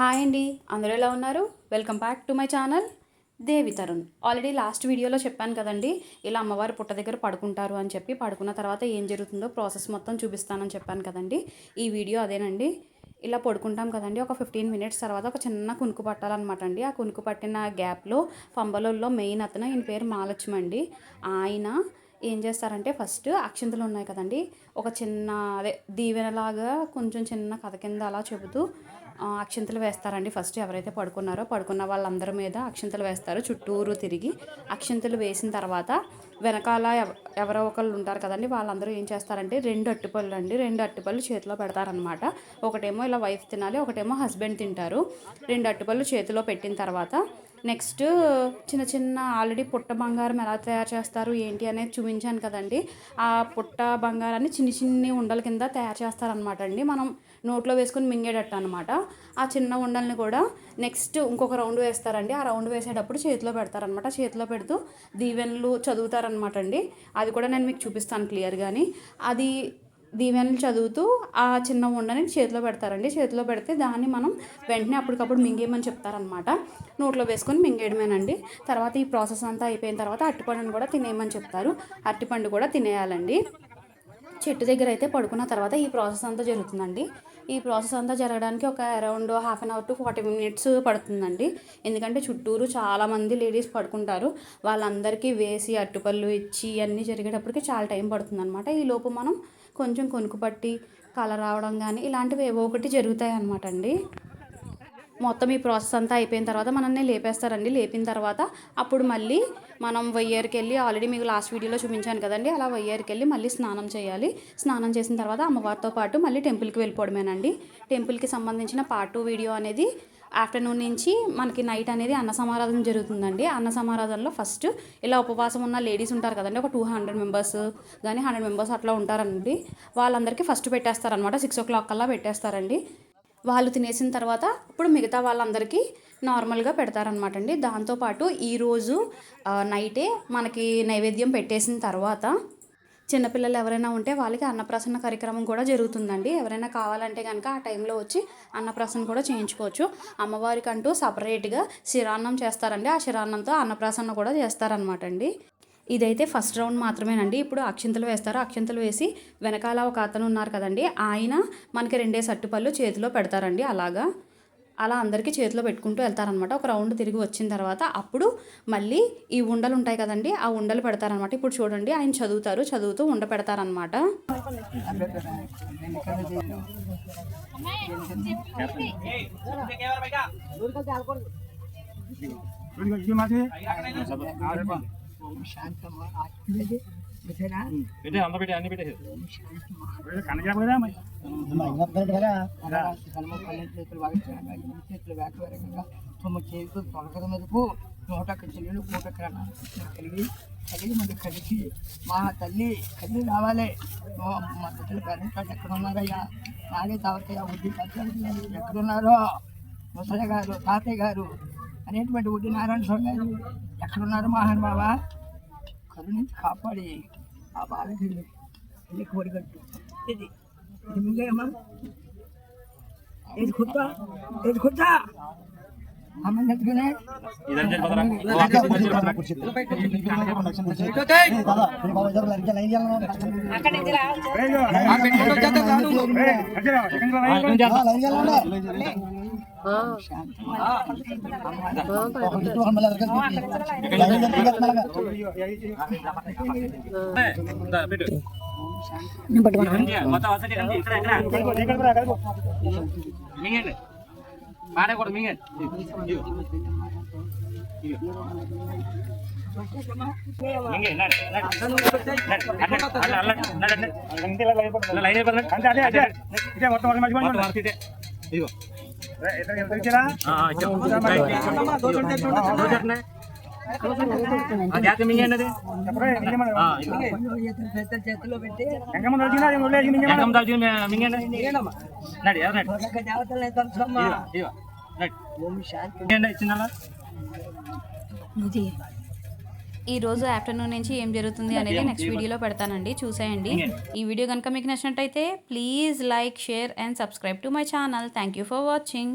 Hi అండి. అందరూ ఎలా ఉన్నారు? Welcome back to my channel Devi Tarun. Already last వీడియోలో చెప్పాను కదండి ఇలా అమ్మవారి పుట్ట దగ్గర పడుకుంటారు అని చెప్పి పడుకున్న తర్వాత ఏం జరుగుతుందో ప్రాసెస్ మొత్తం చూపిస్తానని చెప్పాను కదండి. ఈ వీడియో అదేనండి. ఇలా పడుకుంటాం కదండి ఒక ఫిఫ్టీన్ మినిట్స్ తర్వాత ఒక చిన్న కునుకు పట్టాలన్నమాట అండి. ఆ కునుకు పట్టిన గ్యాప్లో పంబలలో మెయిన్ అతను ఈయన పేరు మాలక్ష్మి అండి. ఆయన ఏం చేస్తారంటే ఫస్ట్ అక్షంతలు ఉన్నాయి కదండి ఒక చిన్న అదే దీవెనలాగా కొంచెం చిన్న కథ కింద అలా చెబుతూ అక్షింతలు వేస్తారండి. ఫస్ట్ ఎవరైతే పడుకున్నారో పడుకున్న వాళ్ళందరి మీద అక్షింతలు వేస్తారు. చుట్టూరు తిరిగి అక్షింతలు వేసిన తర్వాత వెనకాల ఎవ- ఎవరో ఒకళ్ళు ఉంటారు కదండి. వాళ్ళందరూ ఏం చేస్తారంటే రెండు అట్టుపళ్ళు అండి. రెండు అట్టుపళ్ళు చేతిలో పెడతారనమాట ఒకటేమో ఇలా వైఫ్ తినాలి ఒకటేమో హస్బెండ్ తింటారు. రెండు అట్టుపళ్ళు చేతిలో పెట్టిన తర్వాత నెక్స్ట్ చిన్న చిన్న ఆల్రెడీ పుట్ట బంగారం ఎలా తయారు చేస్తారు ఏంటి అనేది చూపించాను కదండి. ఆ పుట్ట బంగారాన్ని చిన్ని చిన్ని ఉండల కింద తయారు చేస్తారనమాట అండి. మనం నోట్లో వేసుకొని మింగేటట్టు అనమాట ఆ చిన్న ఉండల్ని కూడా నెక్స్ట్ ఇంకొక రౌండ్ వేస్తారండి. ఆ రౌండ్ వేసేటప్పుడు చేతిలో పెడతారనమాట చేతిలో పెడుతూ దీవెనలు చదువుతారనమాట అండి. అది కూడా నేను మీకు చూపిస్తాను క్లియర్గాని అది దీవెనలు చదువుతూ ఆ చిన్న ఉండని చేతిలో పెడతారండి. చేతిలో పెడితే దాన్ని మనం వెంటనే అప్పటికప్పుడు మింగేయమని చెప్తారనమాట నోట్లో వేసుకొని మింగేయడమేనండి. తర్వాత ఈ ప్రాసెస్ అంతా అయిపోయిన తర్వాత అరటిపండుని కూడా తినేయమని చెప్తారు. అరటిపండు కూడా తినేయాలండి. చెట్టు దగ్గర అయితే పడుకున్న తర్వాత ఈ ప్రాసెస్ అంతా జరుగుతుందండి. ఈ ప్రాసెస్ అంతా జరగడానికి ఒక around half an hour to forty minutes పడుతుందండి. ఎందుకంటే చుట్టూరు చాలామంది లేడీస్ పడుకుంటారు. వాళ్ళందరికీ వేసి అట్టుపళ్ళు ఇచ్చి అన్నీ జరిగేటప్పటికి చాలా టైం పడుతుంది అనమాట ఈ లోపు మనం కొంచెం కొనుక్కుపట్టి కళ రావడం కానీ ఇలాంటివి ఏవో ఒకటి జరుగుతాయి అనమాట అండి. మొత్తం ఈ ప్రాసెస్ అంతా అయిపోయిన తర్వాత మనల్ని లేపేస్తారండి. లేపిన తర్వాత అప్పుడు మళ్ళీ మనం వయ్యారికి వెళ్ళి ఆల్రెడీ మీకు లాస్ట్ వీడియోలో చూపించాను కదండి. అలా వయ్యారికి వెళ్ళి మళ్ళీ స్నానం చేయాలి. స్నానం చేసిన తర్వాత అమ్మవారితో పాటు మళ్ళీ టెంపుల్కి వెళ్ళిపోవడమేనండి. టెంపుల్కి సంబంధించిన పార్ట్ టూ వీడియో అనేది ఆఫ్టర్నూన్ నుంచి మనకి నైట్ అనేది అన్న సమారాధన జరుగుతుందండి. అన్న సమారాధనలో ఫస్ట్ ఇలా ఉపవాసం ఉన్న లేడీస్ ఉంటారు కదండి. ఒక టూ హండ్రెడ్ మెంబర్స్ కానీ హండ్రెడ్ మెంబర్స్ అట్లా ఉంటారండి. వాళ్ళందరికీ ఫస్ట్ పెట్టేస్తారనమాట సిక్స్ ఓ క్లాక్ కల్లా పెట్టేస్తారండి. వాళ్ళు తినేసిన తర్వాత ఇప్పుడు మిగతా వాళ్ళందరికీ నార్మల్గా పెడతారనమాట అండి దాంతోపాటు ఈరోజు నైటే మనకి నైవేద్యం పెట్టేసిన తర్వాత చిన్నపిల్లలు ఎవరైనా ఉంటే వాళ్ళకి అన్నప్రాసన కార్యక్రమం కూడా జరుగుతుందండి. ఎవరైనా కావాలంటే కనుక ఆ టైంలో వచ్చి అన్నప్రాసన కూడా చేయించుకోవచ్చు. అమ్మవారికి అంటూ సపరేట్గా శిరాన్నం చేస్తారండి. ఆ శిరాన్నంతో అన్నప్రాసన కూడా చేస్తారనమాట అండి ఇదైతే ఫస్ట్ రౌండ్ మాత్రమేనండి. ఇప్పుడు అక్షింతలు వేస్తారు. అక్షింతలు వేసి వెనకాల ఒక అతను ఉన్నారు కదండి. ఆయన మనకి రెండే సట్టుపళ్ళు చేతిలో పెడతారండి అలాగా. అలా అందరికీ చేతిలో పెట్టుకుంటూ వెళ్తారనమాట. ఒక రౌండ్ తిరిగి వచ్చిన తర్వాత అప్పుడు మళ్ళీ ఈ ఉండలు ఉంటాయి కదండి ఆ ఉండలు పెడతారనమాట. ఇప్పుడు చూడండి ఆయన చదువుతారు చదువుతూ ఉండ పెడతారనమాట. పెట్టే అంత పెట్టే అన్ని పెట్టేసి చేతులు తొలకల మీదకు నూట చెల్లెలు పూట కలిగి కలిగి మంది కలిసి మా తల్లి కలిగి రావాలి. ఓ మా తల్లి పేరెంట్స్ ఎక్కడ ఉన్నారయ్యా? నాగే తాతయ్య ఉద్ది పచ్చడి ఎక్కడున్నారో? ముసలి గారు తాతయ్య గారు అనేటువంటి ఉద్ది నారాయణ స్వామి గారు ఎక్కడున్నారు మహాన్ బాబా కరుణించి కాపాడి ఆ బాలకి వెళ్ళి కోడిగట్టు ఇది ఇది మింగేయమ్మా ఏది కుట్ట ఏది కుట్ట అమ్మ నెట్టుకునే ఇదని చెప్పరా పెట్టు మొత్తం వసతి కండి ఇక్కడ ఇక్కడ మింగండి పాడకూడదు మింగండి మింగే నడు లైన్ అయిపోతుంది మొత్తం వరకు ఇదే ఇదిగో జాతి మింగండి అది చేతిలో పెట్టి మింగండి చిన్న ఈ రోజు ఆఫ్టర్నూన్ నుంచి ఏం జరుగుతుంది అనేది నెక్స్ట్ వీడియోలో పెడతానండి. చూసేయండి. ఈ వీడియో కనుక మీకు నచ్చినట్టయితే please like share and subscribe to my channel thank you for watching